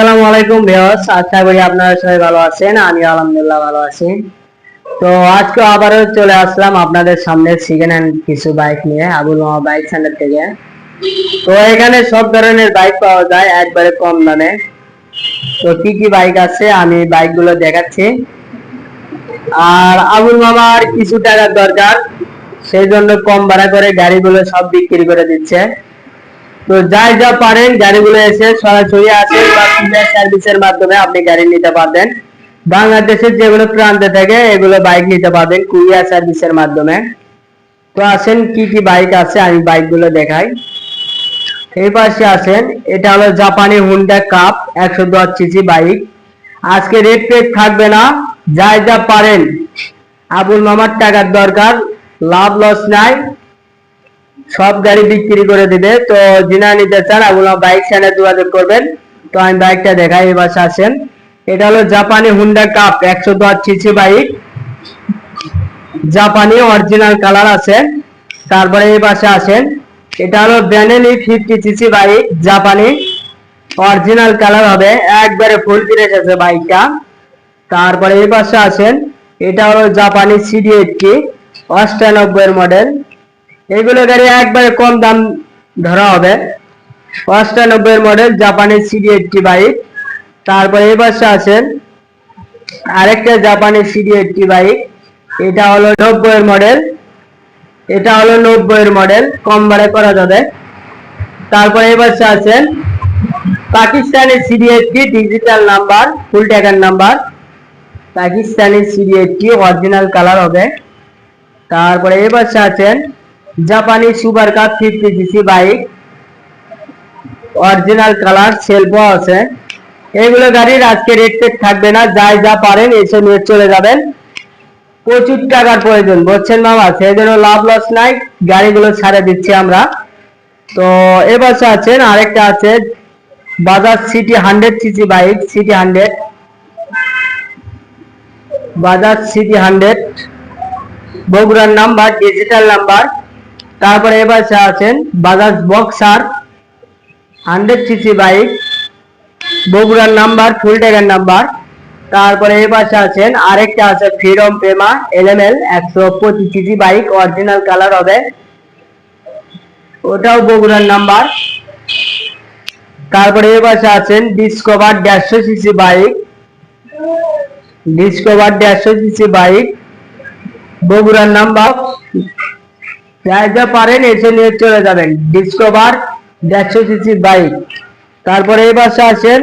আসসালামু আলাইকুম ভিউয়ার্স, আশা করি আপনারা সবাই ভালো আছেন আমি আলহামদুলিল্লাহ ভালো আছি। তো আজকে আবারও চলে আসলাম আপনাদের সামনে সেকেন্ড হ্যান্ড কিছু বাইক নিয়ে, আবুল মামা বাইক সেন্টার থেকে। তো এখানে সব ধরনের বাইক পাওয়া যায়, একবারে কম দামে। তো কি কি বাইক আছে, আমি বাইকগুলো দেখাচ্ছি। আর আবুল মামার কিছু টাকার দরকার, সেই জন্য কম ভাড়া করে গাড়িগুলো সব বিক্রি করে দিচ্ছে। তো যাই যা পারেন গাড়িগুলো এসে সরাসরি আসেন বা কুরিয়ার সার্ভিসের মাধ্যমে আপনি গাড়ি নিতে পারবেন। বাংলাদেশের যেগুলো প্রান্তে থাকে এগুলো বাইক নিতে পারবেন কুরিয়ার সার্ভিসের মাধ্যমে। তো আসেন কি কি বাইক আছে আমি বাইকগুলো দেখাই। এই পাশে আসেন এটা হলো জাপানি হুন্ডা কাপ একশো দশ সিসি বাইক। আজকে রেট পেট থাকবে না যাই যা পারেন। আবুল মামার টাকার দরকার লাভ লস নাই। সব গাড়ি বিক্রি করে দিবে। তো যিনা নিতে চান আপনারা বাইক সেন্টার যোগাযোগ করবেন। তো আমি বাইকটা দেখাই, এবার আসেন। এটা হলো জাপানি হুন্ডা কাপ একশো দশ সিসি বাইক জাপানি অরিজিনাল কালার আছে। তারপরে এই পাশে আসেন। এটা হলো ব্যানেলি ফিফটি সিসি বাইক জাপানি অরিজিনাল কালার হবে, একবারে ফুল ফ্রেশ আছে বাইকটা তারপরে এই পাশে আসেন। এটা হলো জাপানি সিডি এইটটি অষ্টানব্বই এর মডেল এগুলো গাড়ি একবারে কম দাম ধরা হবে। অষ্টানব্বই মডেল জাপানি সিডি এইটটি বাইক তারপরে এই পাশে আছেন আরেকটা জাপানি সিডি এইটটি বাইক এটা হলো নব্বই এর মডেল এটা হলো নব্বই এর মডেল কম ভাড়ে করা যাবে। তারপরে এই পাশে আছেন Pakistani CD eighty digital number full ট্যাগার number Pakistani CD eighty original colour হবে। তারপরে এই পাশে আছেন জাপানি super cub fifty CC bike. Original colour সেলফও আছে। এগুলো গাড়ির আজকে রেট টেট থাকবে না, যাই যা পারেন, এসে নিয়ে চলে যাবেন। প্রচুর টাকার প্রয়োজন, বুঝছেন মামা? সেই জন্য লাভ লস নাই, গাড়িগুলো ছাড়ে দিচ্ছি আমরা। তো এবার আছেন, আরেকটা আছে Bajaj CT hundred CC bike CT hundred Bajaj CT hundred বগুড়ার নাম্বার ডিজিটাল নাম্বার তারপরে এবার আছেন Bajaj Boxer hundred CC bike বগুড়ার নাম্বার ফুল ট্যাগের নাম্বার তারপরে এই পাশে আছেন আরেকটা আছে ফ্রিডম প্রেমা এলএমএল একশো পঁচিশ সিসি বাইক অরিজিনাল কালার হবে। ওটাও বগুড়ার নাম্বার তারপরে এই পাশে আছেন ডিসকভার দেড়শো সিসি বাইক ডিসকভার দেড়শো সিসি বাইক বগুড়ার নাম্বার যা পারেন, এসে নিয়ে চলে যাবেন। ডিসকভার দেড়শো সিসি বাইক তারপরে এই আছেন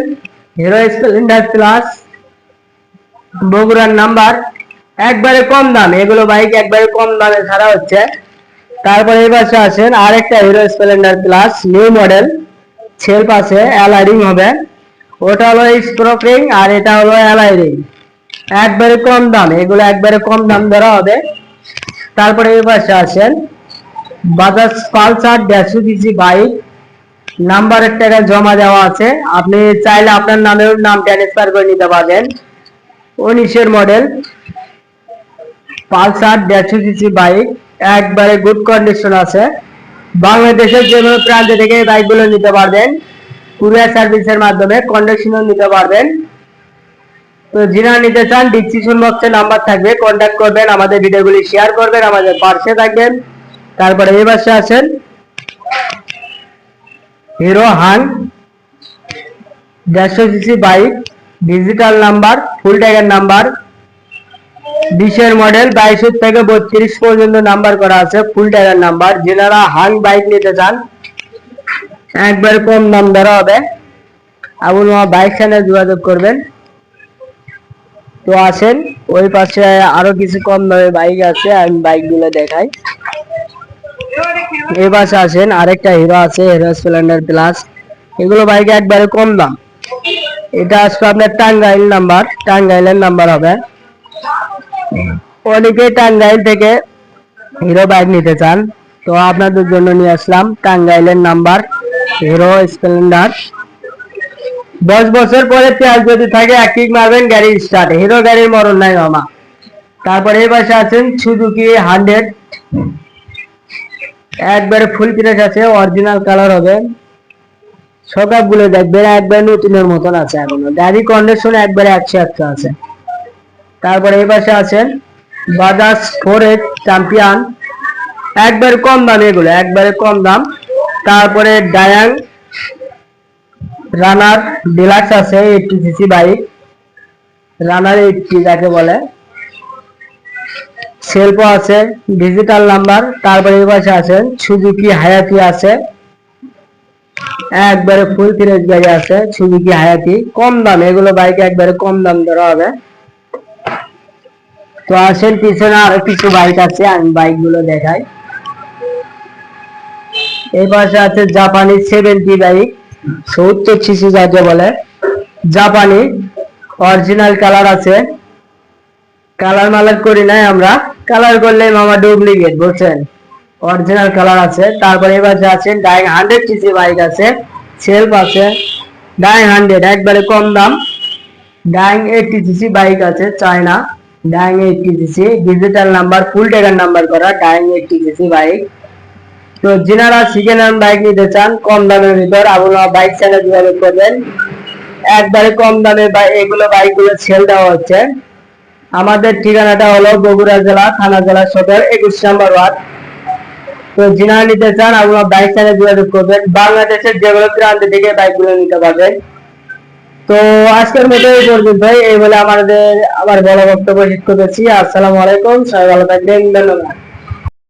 হিরো স্প্লেন্ডার প্লাস বগুড়ার নাম্বার। একবারে কম দাম, এগুলো বাইক একবারে কম দামে ছাড়া হচ্ছে। তারপরে এই আছেন আরেকটা Hero Splendor Plus new model ছেল পাশে অ্যালাই রিং হবে। ওটা হলো স্ট্রোক রিং আর এটা হলো অ্যালাই রিং একবারে কম দাম, এগুলো একবারে কম দাম ধরা হবে। তারপরে এই পাশে আছেন বাজাজ পালসার দেড়শো সিসি বাইক। নাম্বারের টাকা জমা দেওয়া আছে। আপনি চাইলে আপনার নামেও নাম ট্রান্সফার করে নিতে পারবেন। উনিশের মডেল পালসার দেড়শো সিসি বাইক। একবারে গুড কন্ডিশন আছে। বাংলাদেশের যে কোনো প্রান্ত থেকে বাইকগুলো নিতে পারবেন। কুরিয়ার সার্ভিসের মাধ্যমে কন্ডিশনও নিতে পারবেন। তো যিনা নিতে চান ডিসক্রিপশন বক্সে নাম্বার থাকবে। কন্ট্যাক্ট করবেন, আমাদের ভিডিওগুলি শেয়ার করবেন, আমাদের পাশে থাকবেন। তারপরে এই পাশে আছেন হিরো হান দেড়শো CC bike digital number full ট্যাগের নাম্বার বিশের মডেল বাইশের থেকে বত্রিশ পর্যন্ত নাম্বার করা আছে ফুল ট্যাগের নাম্বার যেনারা হাং বাইক নিতে চান, একবার কম দাম ধরা হবে। আবুল মামা বাইক সেন্টার যোগাযোগ করবেন। তো আসেন, ওই পাশে আরও কিছু কম দামে বাইক আছে, আমি বাইকগুলো দেখাই। এই আসেন, আরেকটা হিরো আছে হিরো স্প্লেন্ডার প্লাস এগুলো বাইক একবারে কম দাম। এটা আসবে আপনার টাঙ্গাইল নাম্বার টাঙ্গাইলের নাম্বার হবে। অনেকে টাঙ্গাইল থেকে হিরো বাইক নিতে চান। তো আপনাদের জন্য নিয়ে আসলাম টাঙ্গাইলের নাম্বার হিরো স্প্লেন্ডার দশ বছর পরে পেঁয়াজ যদি থাকে, এক কিক মারবেন, গাড়ি স্টার্ট হিরো গাড়ির মরণ নাই মামা। তারপরে এই পাশে আছেন সুজুকি হান্ড্রেড একবারে ফুল ফ্রেশ আছে অরিজিনাল কালার হবে। সকাপগুলো দেখবেন, একবার নতুনের মতন আছে এখনও। গাড়ি কন্ডিশন একবারে একশো একশো আছে। তারপরে এই পাশে আছে বাজাজ ফোরেজ চ্যাম্পিয়ন একবার কম দাম এগুলো, একবারে কম দাম। তারপরে ডায়াং রানার ডিলাক্স আছে eighty CC bike Runner eighty যাকে বলে। সেলফ আছে ডিজিটাল নাম্বার তারপরে এই পাশে আছে সুজুকি হায়াতি আছে। একবারে ফুল ফ্রেশ গাড়ি আছে সুজুকি হায়াতি কম দাম, এগুলো বাইক একবারে কম দাম ধরা হবে। তো আসেন, পিছনে আরও কিছু বাইক আছে, আমি বাইকগুলো দেখাই। এই পাশে আছে জাপানি সেভেন্টি বাইক সত্তর সিসি যাকে বলে। জাপানি অরিজিনাল কালার আছে। কালার মালার করি নাই আমরা। কালার করলে মামা ডুপ্লিকেট বুঝছেন? অরিজিনাল কালার আছে। তারপরে এবার আছে ডাইং হান্ড্রেড সিসি বাইক আছে। সেলফ আছে। ডাইং হান্ড্রেড একবারে কম দাম। ডাইং এইটটি সিসি বাইক আছে China Dayang eighty CC digital number full টেকার নাম্বার করা ডাইং এইটটি সিসি বাইক তো যিনারা সেকেন্ড হ্যান্ড বাইক নিতে চান, কম দামের ভিতর আপনারা বাইক চ্যানেল যোগাযোগ করবেন। একবারে কম দামে বা- এগুলো বাইকগুলো সেল দেওয়া হচ্ছে। আমাদের ঠিকানাটা হলো বগুড়া জেলা, থানা জেলা সদর, একুশ নম্বর ওয়ার্ড। তো যিনারা নিতে চান, আপনার বাইক চ্যানেল যোগাযোগ করবেন। বাংলাদেশের যেগুলো প্রান্ত থেকে বাইকগুলো নিতে পারবেন। তো আজকের মতো এই পর্যন্ত। এই বলে আমাদের, আমার বড় বক্তব্য শেষ করতেছি। আসসালামু আলাইকুম। সবাই ভালো থাকবেন। ধন্যবাদ।